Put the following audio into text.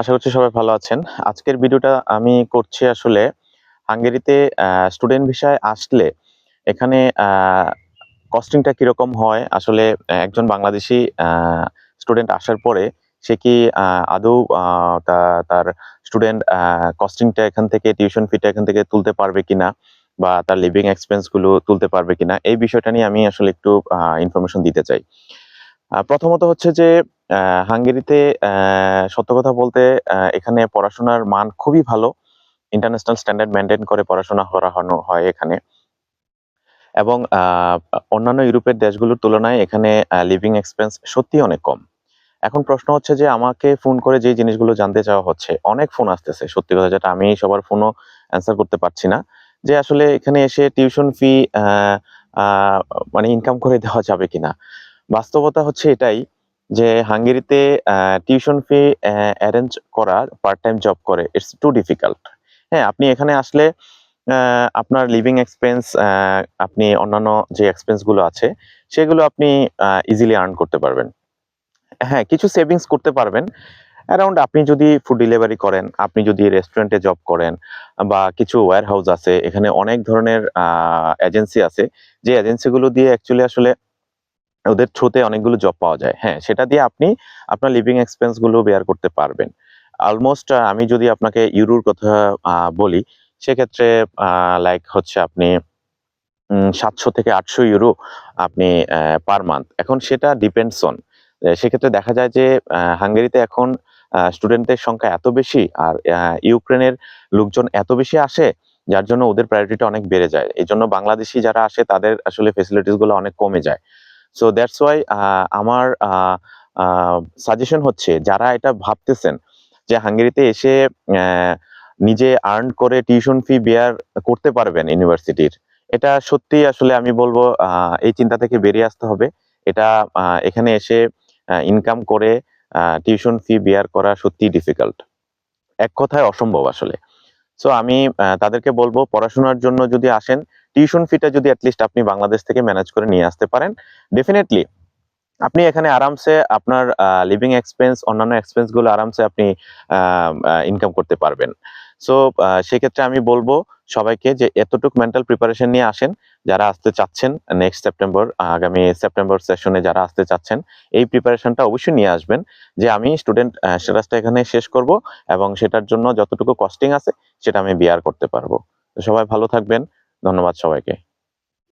আশা করছি সবাই ভালো আছেন। আজকের ভিডিওটা আমি করছি আসলে হাঙ্গেরিতে স্টুডেন্ট ভিসায় আসলে এখানে কস্টিংটা কীরকম হয়? আসলে একজন বাংলাদেশি স্টুডেন্ট আসার পরে সে কি আদৌ তার স্টুডেন্ট কস্টিংটা এখান থেকে, টিউশন ফিটা এখান থেকে তুলতে পারবে কিনা বা তার লিভিং এক্সপেন্সগুলো তুলতে পারবে কিনা? এই বিষয়টা নিয়ে আমি আসলে একটু ইনফরমেশন দিতে চাই। প্রথমত হচ্ছে যে হাঙ্গেরিতে সত্য কথা বলতে এখানে পড়াশোনার মান খুবই ভালো। ইন্টারন্যাশনাল স্ট্যান্ডার্ড মেনটেন করে পড়াশোনা করানো হয় এখানে। এবং অন্যান্য ইউরোপের দেশগুলোর তুলনায় এখানে লিভিং এক্সপেন্স সত্যি অনেক কম। এখন প্রশ্ন হচ্ছে যে আমাকে ফোন করে যে জিনিসগুলো জানতে চাওয়া হচ্ছে, অনেক ফোন আসতেছে। সত্যি কথা যেটা আমি সবার ফোনও অ্যান্সার করতে পারছি না। যে আসলে এখানে এসে টিউশন ফি মানে ইনকাম করে দেওয়া যাবে কিনা। বাস্তবতা হচ্ছে এটাই যে হাঙ্গেরিতে টিউশন ফি অ্যারেঞ্জ করা পার্ট টাইম জব করে ইটস টু ডিফিকাল্ট হ্যাঁ আপনি এখানে আসলে আপনার লিভিং এক্সপেন্স আপনি অন্যান্য যে এক্সপেন্সগুলো আছে, সেগুলো আপনি ইজিলি আর্ন করতে পারবেন। হ্যাঁ কিছু সেভিংস করতে পারবেন। অ্যারাউন্ড আপনি যদি ফুড ডেলিভারি করেন, আপনি যদি রেস্টুরেন্টে জব করেন, বা কিছু ওয়্যার হাউস আছে, এখানে অনেক ধরনের এজেন্সি আছে, যে এজেন্সিগুলো দিয়ে অ্যাকচুয়ালি আসলে ওদের থ্রুতে অনেকগুলো জব পাওয়া যায়। হ্যাঁ সেটা দিয়ে আপনি আপনার লিভিং এক্সপেন্সগুলো বেয়ার করতে পারবেন। অলমোস্ট আমি যদি আপনাকে ইউরোর কথা বলি, সেক্ষেত্রে লাইক হচ্ছে আপনি সাতশো থেকে আটশো ইউরো আপনি পার মান্থ এখন সেটা ডিপেন্ডস অন সেক্ষেত্রে দেখা যায় যে হাঙ্গেরিতে এখন স্টুডেন্টদের সংখ্যা এত বেশি আর ইউক্রেনের লোকজন এত বেশি আসে, যার জন্য ওদের প্রায়োরিটিটা অনেক বেড়ে যায়। এই জন্য বাংলাদেশি যারা আসে, তাদের আসলে ফেসিলিটিসগুলো অনেক কমে যায়। সো দ্যাটস ওয়াই আমার সাজেশন হচ্ছে যারা এটা ভাবতেছেন যে হাঙ্গেরিতে এসে নিজে আর্ন করে টিউশন ফি বেয়ার করতে পারবেন ইউনিভার্সিটির এটা সত্যি আসলে আমি বলব এই চিন্তা থেকে বেরিয়ে আসতে হবে। এটা এখানে এসে ইনকাম করে টিউশন ফি বেয়ার করা সত্যি ডিফিকাল্ট এক কথায় অসম্ভব আসলে। সো আমি তাদেরকে বলব পড়াশোনার জন্য যদি আসেন টিউশন ফিটা যদি অ্যাটলিস্ট আপনি বাংলাদেশ থেকে ম্যানেজ করে নিয়ে আসতে পারেন ডেফিনেটলি আপনি এখানে আরামসে আপনার লিভিং এক্সপেন্স অন্যান্য এক্সপেন্সগুলো আরামসে আপনি ইনকাম করতে পারবেন। সো সেক্ষেত্রে আমি বলব সবাইকে যে এতটুকু মেন্টাল প্রিপারেশন নিয়ে আসেন, যারা আসতে চাচ্ছেন নেক্সট সেপ্টেম্বর আগামী সেপ্টেম্বর সেশনে যারা আসতে চাচ্ছেন, এই প্রিপারেশনটা অবশ্যই নিয়ে আসবেন যে আমি স্টুডেন্ট স্ট্যাটাসটা এখানে শেষ করব এবং সেটার জন্য যতটুকু কস্টিং আছে, সেটা আমি বিয়ার করতে পারব। সবাই ভালো থাকবেন। ধন্যবাদ সবাইকে।